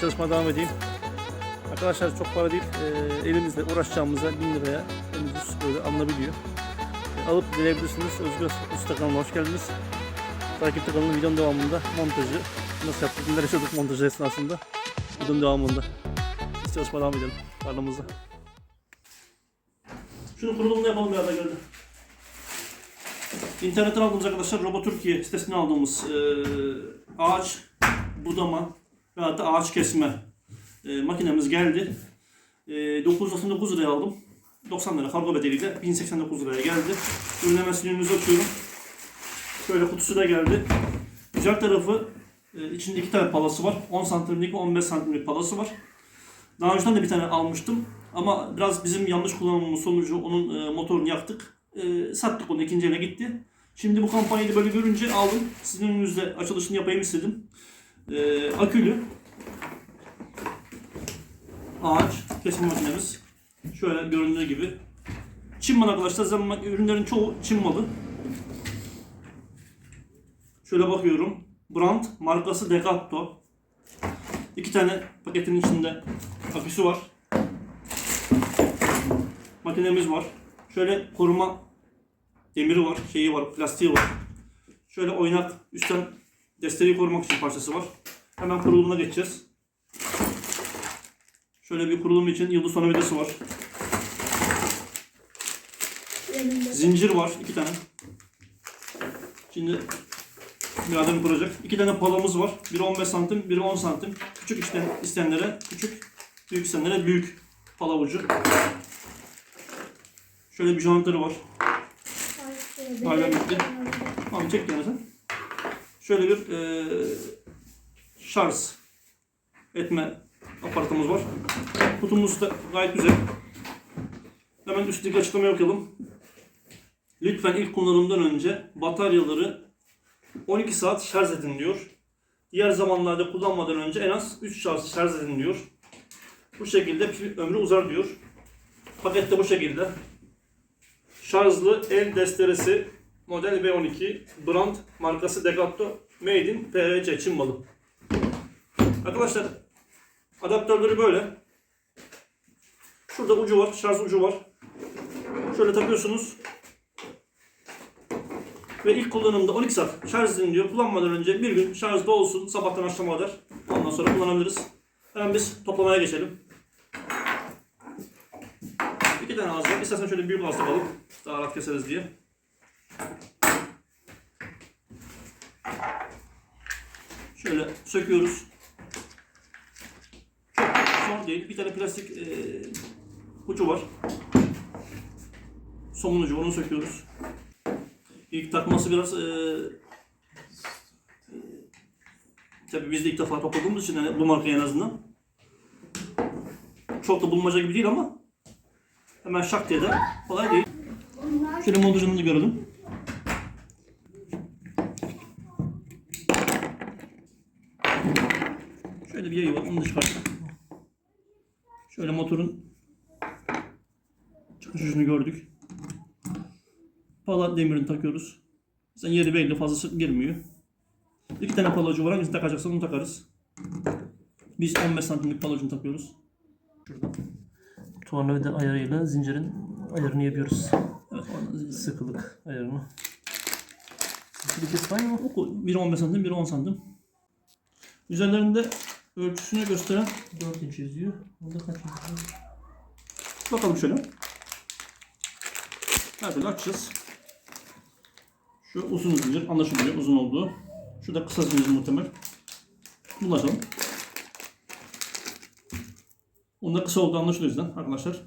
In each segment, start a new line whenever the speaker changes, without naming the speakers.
çalışmaya devam edeyim. Arkadaşlar çok para değil. Ee, elimizle uğraşacağımıza 1000 liraya ucuz böyle alınabiliyor. Ee, alıp deneyebilirsiniz. Özgür Usta kanalına hoş geldiniz. Takipte kalın videonun devamında montajı nasıl yaptık, neler yaşadık montajı esnasında videonun devamında. Biz çalışmaya devam edelim tarlamızda. Şunu kurulumunu yapalım ya da geldi. İnternetten aldığımız arkadaşlar Robot Türkiye sitesinden aldığımız e, ağaç budama ve da ağaç kesme e, makinemiz geldi. E, 999 liraya aldım. 90 lira kargo bedeliyle 1089 liraya geldi. Ürün hemen sinirinizi açıyorum. Şöyle kutusu da geldi. Güzel tarafı e, içinde iki tane palası var. 10 santimlik ve 15 santimlik palası var. Daha önceden de bir tane almıştım. Ama biraz bizim yanlış kullanmamız sonucu onun e, motorunu yaktık. E, sattık onu ikinci ele gitti. Şimdi bu kampanyayı böyle görünce aldım. Sizin önünüzde açılışını yapayım istedim. E, akülü ağaç kesim makinemiz. Şöyle göründüğü gibi. Çin malı arkadaşlar. Zaten ürünlerin çoğu Çin malı. Şöyle bakıyorum. Brand markası Decatto. İki tane paketin içinde aküsü var. Makinemiz var. Şöyle koruma demiri var, şeyi var, plastiği var. Şöyle oynak üstten desteği korumak için parçası var. Hemen kurulumuna geçeceğiz. Şöyle bir kurulum için yıldız tornavidası var.
Yanımda.
Zincir var iki tane. Şimdi biraderim kuracak. İki tane palamız var. Biri 15 santim, biri 10 santim. Küçük isten, istenlere küçük, büyük istenlere büyük pala ucu. Şöyle bir jantları var. Aynen bitti. Tamam çek sen. Şöyle bir eee şarj etme aparatımız var. Kutumuz da gayet güzel. Hemen üstteki açıklamayı okuyalım. Lütfen ilk kullanımdan önce bataryaları 12 saat şarj edin diyor. Diğer zamanlarda kullanmadan önce en az 3 şarj şarj edin diyor. Bu şekilde pil ömrü uzar diyor. Paket de bu şekilde. Şarjlı el desteresi model V12 brand markası Decathlon Made in PVC Çin malı. Arkadaşlar adaptörleri böyle. Şurada ucu var, şarj ucu var. Şöyle takıyorsunuz. Ve ilk kullanımda 12 saat şarj edin diyor. Kullanmadan önce bir gün şarjda olsun. Sabahtan akşama kadar. Ondan sonra kullanabiliriz. Hemen biz toplamaya geçelim. İki tane ağız var. İstersen şöyle büyük ağız takalım. Daha rahat keseriz diye. Şöyle söküyoruz. Değil. Bir tane plastik eee ucu var. Somun ucu onu söküyoruz. İlk takması biraz eee tabii biz de ilk defa topladığımız için yani bu markayı en azından çok da bulmaca gibi değil ama hemen şak diye de kolay değil. Şöyle montajını da görelim. Şöyle bir yayı var onu da çıkarttık. Şöyle motorun ucunu gördük. Pala demirini takıyoruz. Sen yeri belli fazlası girmiyor. İki tane palacı var. Hangisini takacaksan onu takarız. Biz 15 santimlik palacını takıyoruz. Şurada.
Tornavida ayarıyla zincirin ayarını yapıyoruz.
Evet.
Sıkılık ayarını. Bir kes var mı?
Biri 15 santim, biri 10 santim. Üzerlerinde ölçüsünü gösteren
4 inç yazıyor. Burada kaç inç
bakalım şöyle. Türlü açacağız. Şu uzun zincir anlaşılıyor uzun olduğu. Şu da kısa zincir muhtemel. Bunu açalım. Bunda kısa olduğu anlaşılıyor yüzden arkadaşlar.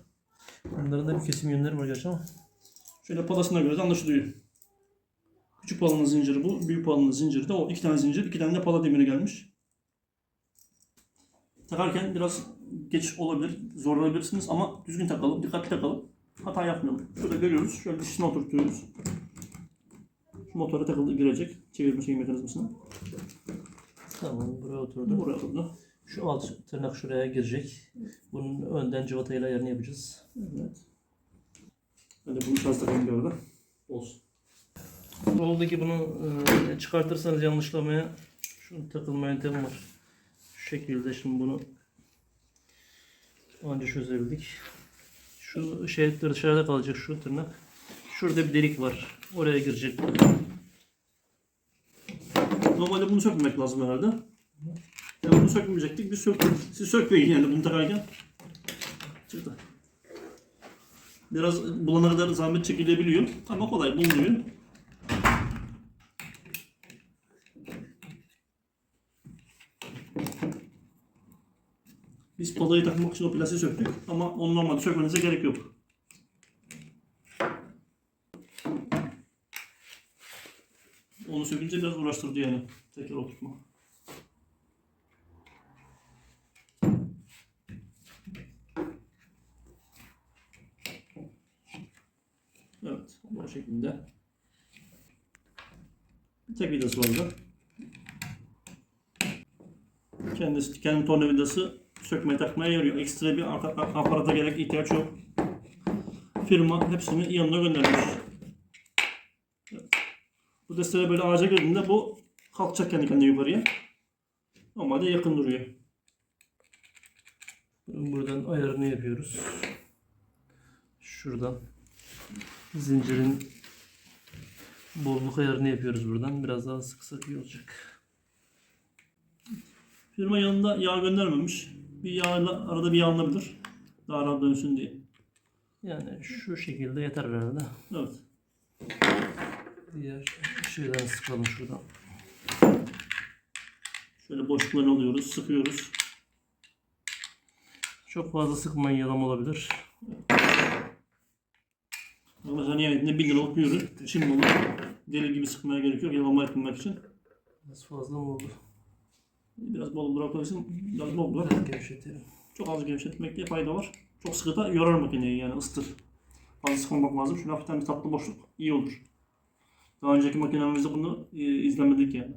Bunların da bir kesim yönleri var gerçi ama.
Şöyle palasına göre de anlaşılıyor. Küçük palanın zinciri bu, büyük palanın zinciri de o. iki tane zincir, iki tane de pala demiri gelmiş. Takarken biraz geç olabilir, zorlanabilirsiniz ama düzgün takalım, dikkatli takalım. Hata yapmayalım. Şurada görüyoruz, şöyle dişini oturtuyoruz. Şu motora takıldı, girecek. Çevirme şey mekanizmasına.
Tamam buraya oturdu.
Buraya oturdu.
Şu alt tırnak şuraya girecek. Bunun önden cıvatayla ayarını yapacağız.
Evet. Hadi bunu şarj takalım bir arada. Olsun.
Oldu ki bunu e, çıkartırsanız yanlışlamaya şu takılma yöntemi var. Şu şekilde şimdi bunu önce çözebildik. Şu şey dışarıda kalacak şu tırnak. Şurada bir delik var. Oraya girecek.
Normalde bunu sökmemek lazım herhalde. Ya bunu sökmeyecektik. Biz söktük. Siz sökmeyin yani bunu takarken. Çıktı. Biraz bulana kadar zahmet çekilebiliyor. Ama kolay bulunuyor. Biz palayı takmak için o plastiği söktük ama onu normalde sökmenize gerek yok. Onu sökünce biraz uğraştırdı yani. Tekrar oturtma. Evet, bu şekilde. Bir tek vidası var burada. Kendisi, kendi tornavidası sökmeye takmaya yarıyor. Ekstra bir aparata gerek ihtiyaç yok. Firma hepsini yanına göndermiş. Bu desteler böyle ağaca girdiğinde bu kalkacak kendi kendine yukarıya. Normalde yakın duruyor.
Buradan ayarını yapıyoruz. Şuradan zincirin bolluk ayarını yapıyoruz buradan. Biraz daha sıksak iyi olacak.
Firma yanında yağ göndermemiş. Bir yağla arada bir yağ alınabilir. Daha rahat dönsün diye.
Yani şu şekilde yeter herhalde.
Evet.
Diğer şeyden sıkalım şuradan.
Şöyle boşluklarını alıyoruz, sıkıyoruz.
Çok fazla sıkmayın yalan olabilir.
Mesela nihayetinde 1 liralık bir ürün. Şimdi bunu deli gibi sıkmaya gerek yok. Yalama etmemek için.
Biraz fazla mı oldu?
Biraz bol bırakabilirsin. Biraz bol bırak. Çok az gevşetmekte fayda var. Çok sıkı da yorar makineyi yani ıstır. Fazla sıkmamak lazım. Şöyle hafiften bir tatlı boşluk iyi olur. Daha önceki makinemizde bunu e, izlemedik yani.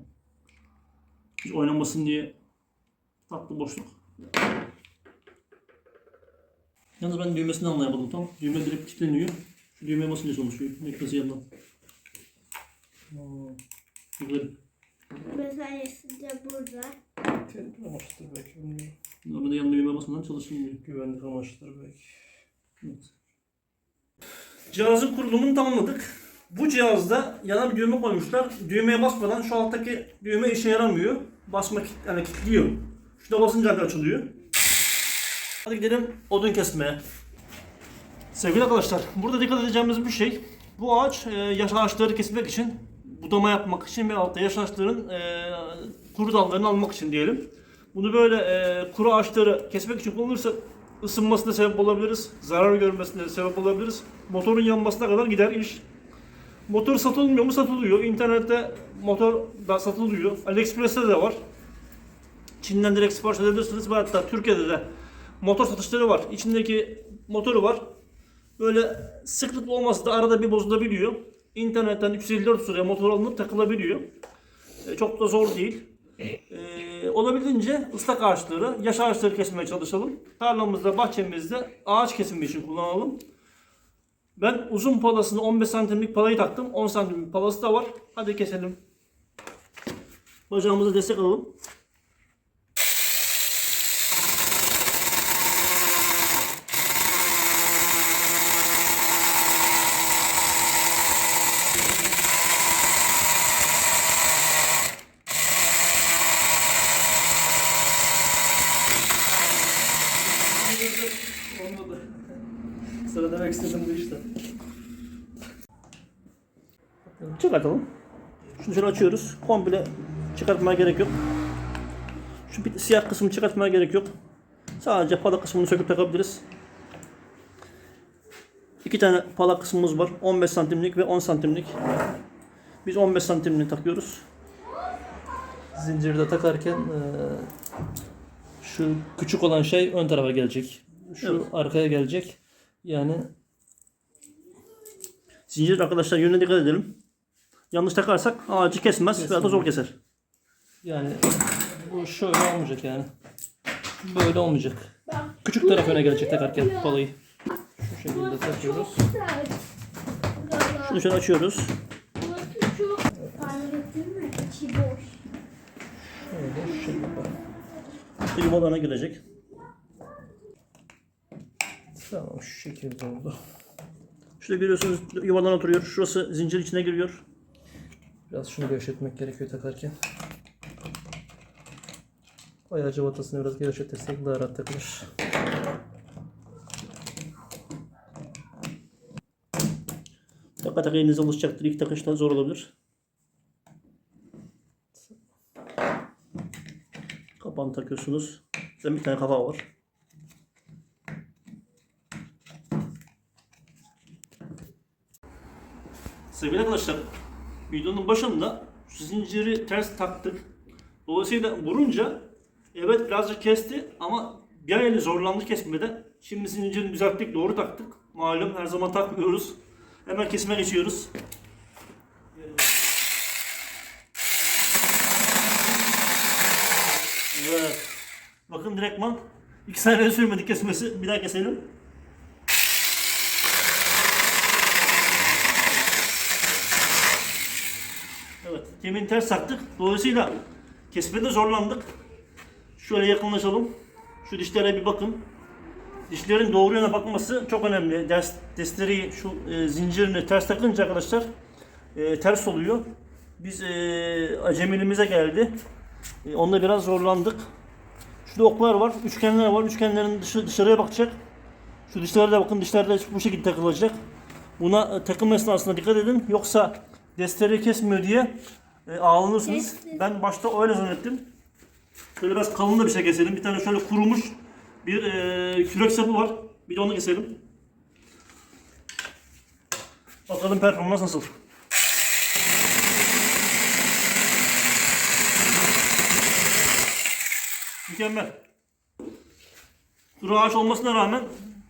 Hiç oynamasın diye tatlı boşluk. Yalnız ben düğmesini anlayamadım tam. Düğme direkt kilitleniyor. Şu düğmeye basınca çalışıyor. Mekanizması yandan.
Hmm.
Güzel.
Mesaisi de burada.
Tehlikeli amaçlıdır belki bilmiyorum.
Normalde yan düğmeye basmadan çalışmıyor.
Güvenlik amaçlıdır belki.
Evet. Cihazın kurulumunu tamamladık. Bu cihazda yana bir düğme koymuşlar. Düğmeye basmadan şu alttaki düğme işe yaramıyor. Basma kit, yani kilitliyor. Şuna basınca açılıyor. Hadi gidelim odun kesmeye. Sevgili arkadaşlar, burada dikkat edeceğimiz bir şey. Bu ağaç e, yaş ağaçları kesmek için, budama yapmak için ve altta yaş ağaçların e, kuru dallarını almak için diyelim. Bunu böyle e, kuru ağaçları kesmek için kullanırsa ısınmasına sebep olabiliriz. Zarar görmesine sebep olabiliriz. Motorun yanmasına kadar gider iş. Motor satılmıyor mu? Satılıyor. İnternette motor da satılıyor. AliExpress'te de var. Çin'den direkt sipariş edebilirsiniz. Ve hatta Türkiye'de de motor satışları var. İçindeki motoru var. Böyle sıklıklı olmasa da arada bir bozulabiliyor. İnternetten 354 liraya motor alınıp takılabiliyor. E, çok da zor değil. E, olabildiğince ıslak ağaçları, yaş ağaçları kesmeye çalışalım. Tarlamızda, bahçemizde ağaç kesimi için kullanalım. Ben uzun palasını 15 santimlik palayı taktım. 10 santimlik palası da var. Hadi keselim. Bacağımıza destek alalım.
Olmadı. Sıra demek istedim bu işte.
Çıkartalım. Şunu şöyle açıyoruz. Komple çıkartmaya gerek yok. Şu bir siyah kısmı çıkartmaya gerek yok. Sadece pala kısmını söküp takabiliriz. İki tane pala kısmımız var. 15 santimlik ve 10 santimlik. Biz 15 santimlik takıyoruz.
Zincirde takarken eee, şu küçük olan şey ön tarafa gelecek. Şu
Evet.
arkaya gelecek. Yani
Zincir arkadaşlar yönüne dikkat edelim. Yanlış takarsak ağacı kesmez veya da zor keser.
yani bu şöyle olmayacak yani. Böyle olmayacak. Küçük taraf öne gelecek takarken palayı. Şu şekilde takıyoruz.
Şunu şöyle açıyoruz.
Burası çok fark ettin mi? İçi boş.
Şöyle şu şekilde.
Yuvalarına girecek.
Tamam şu şekilde oldu.
Şurada görüyorsunuz yuvadan oturuyor. Şurası zincir içine giriyor.
Biraz şunu gevşetmek gerekiyor takarken. Ayağı cıvatasını biraz gevşetirsek daha rahat takılır.
Taka taka elinize alışacaktır. İlk takışta zor olabilir. Kapağını takıyorsunuz. Zaten bir tane kapağı var. Sevgili arkadaşlar, videonun başında zinciri ters taktık. Dolayısıyla vurunca evet birazcık kesti ama bir eli zorlandı kesmede. Şimdi zincirini düzelttik, doğru taktık. Malum her zaman takmıyoruz. Hemen kesime geçiyoruz. Evet. Bakın direktman 2 saniye sürmedi kesmesi. Bir daha keselim. Temin ters taktık. Dolayısıyla kesmede zorlandık. Şöyle yakınlaşalım. Şu dişlere bir bakın. Dişlerin doğru yöne bakması çok önemli. Ders, dersleri şu e, zincirini ters takınca arkadaşlar e, ters oluyor. Biz e, acemiliğimize geldi. E, onda biraz zorlandık. Şurada oklar var, üçgenler var. Üçgenlerin dışı, dışarıya bakacak. Şu dişlere de bakın, dişler de bu şekilde takılacak. Buna e, takım esnasında dikkat edin. Yoksa destereyi kesmiyor diye e, ağlanırsınız.
Kestim.
Ben başta öyle zannettim. Şöyle biraz kalın da bir şey keselim. Bir tane şöyle kurumuş bir e, kürek sapı var. Bir de onu keselim. Bakalım performans nasıl. Mükemmel. Kuru ağaç olmasına rağmen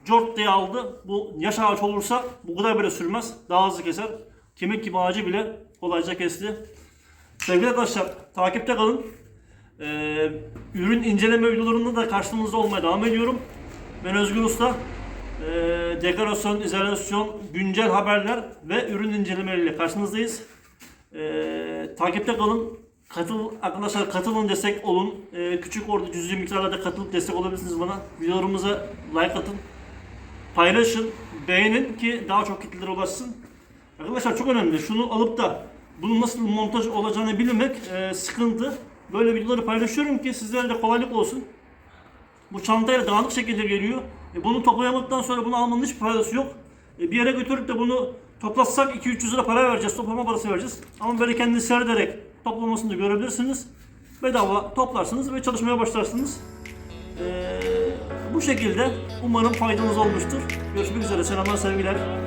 cort diye aldı. Bu yaş ağaç olursa bu kadar bile sürmez. Daha hızlı keser. Kemik gibi ağacı bile kolayca kesti. Sevgili arkadaşlar takipte kalın. Ee, ürün inceleme videolarında da karşınızda olmaya devam ediyorum. Ben Özgür Usta. Ee, dekorasyon, izolasyon, güncel haberler ve ürün incelemeleriyle karşınızdayız. Ee, takipte kalın. Katıl arkadaşlar katılın destek olun. Ee, küçük orada cüzi miktarlarda katılıp destek olabilirsiniz bana. Videolarımıza like atın. Paylaşın, beğenin ki daha çok kitlelere ulaşsın. Arkadaşlar çok önemli. Şunu alıp da bunun nasıl montaj olacağını bilmek e, sıkıntı. Böyle videoları paylaşıyorum ki sizlere de kolaylık olsun. Bu çantayla dağınık şekilde geliyor. E, bunu toplayamadıktan sonra bunu almanın hiçbir faydası yok. E, bir yere götürüp de bunu toplatsak 2-300 lira para vereceğiz, toplama parası vereceğiz. Ama böyle kendini serderek toplamasını da görebilirsiniz. Bedava toplarsınız ve çalışmaya başlarsınız. E, bu şekilde umarım faydanız olmuştur. Görüşmek üzere, selamlar, sevgiler.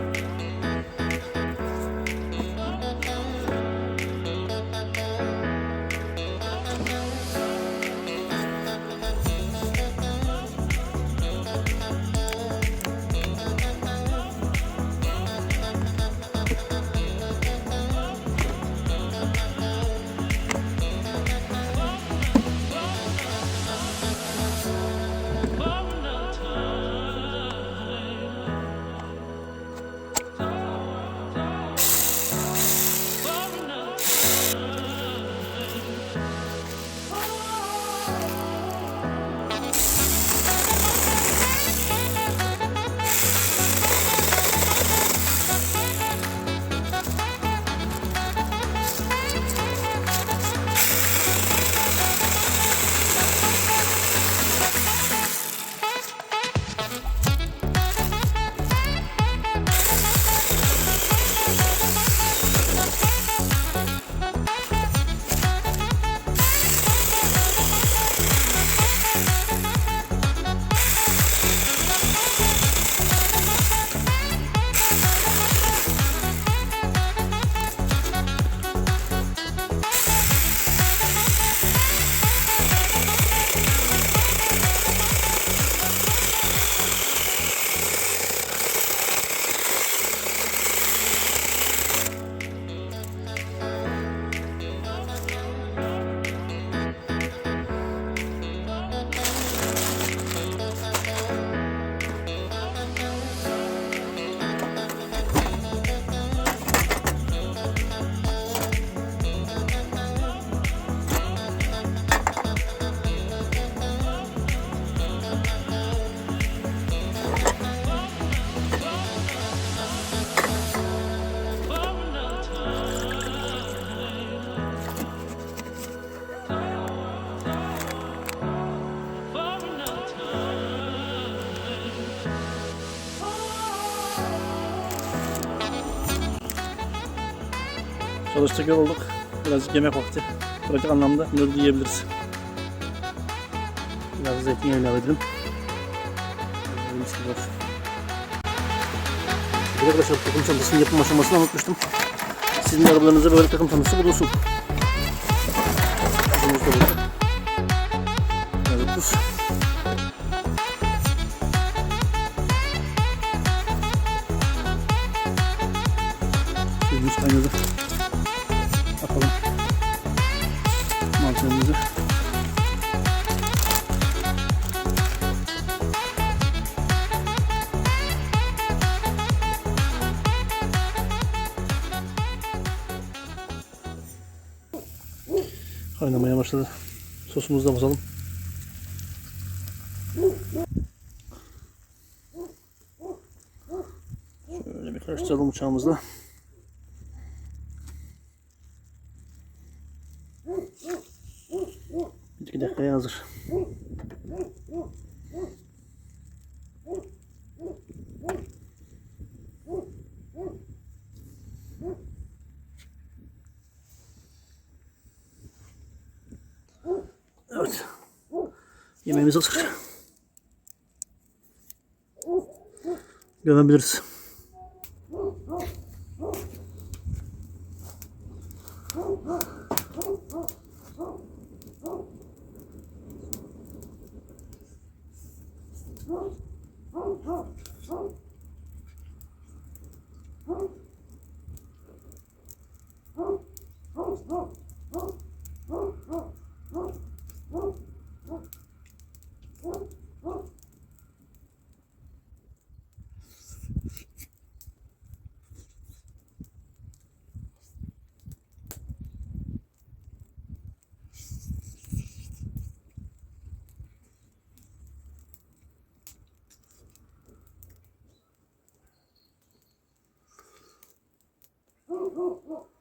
Çalıştık yorulduk. Birazcık yemek vakti. Pratik anlamda nördü diyebiliriz. Biraz zeytinyağı ilave edelim. Mis gibi olsun. Bir Arkadaşlar takım çantasının yapım aşamasını unutmuştum. Sizin arabalarınızda böyle takım çantası bulunsun. Tuzumuz da burada. Kaynamaya başladı. Sosumuzu da basalım. Şöyle bir karıştıralım uçağımızla. Bir dakikaya hazır. Evet. Yemeğimiz hazır. Gömebiliriz. não, não.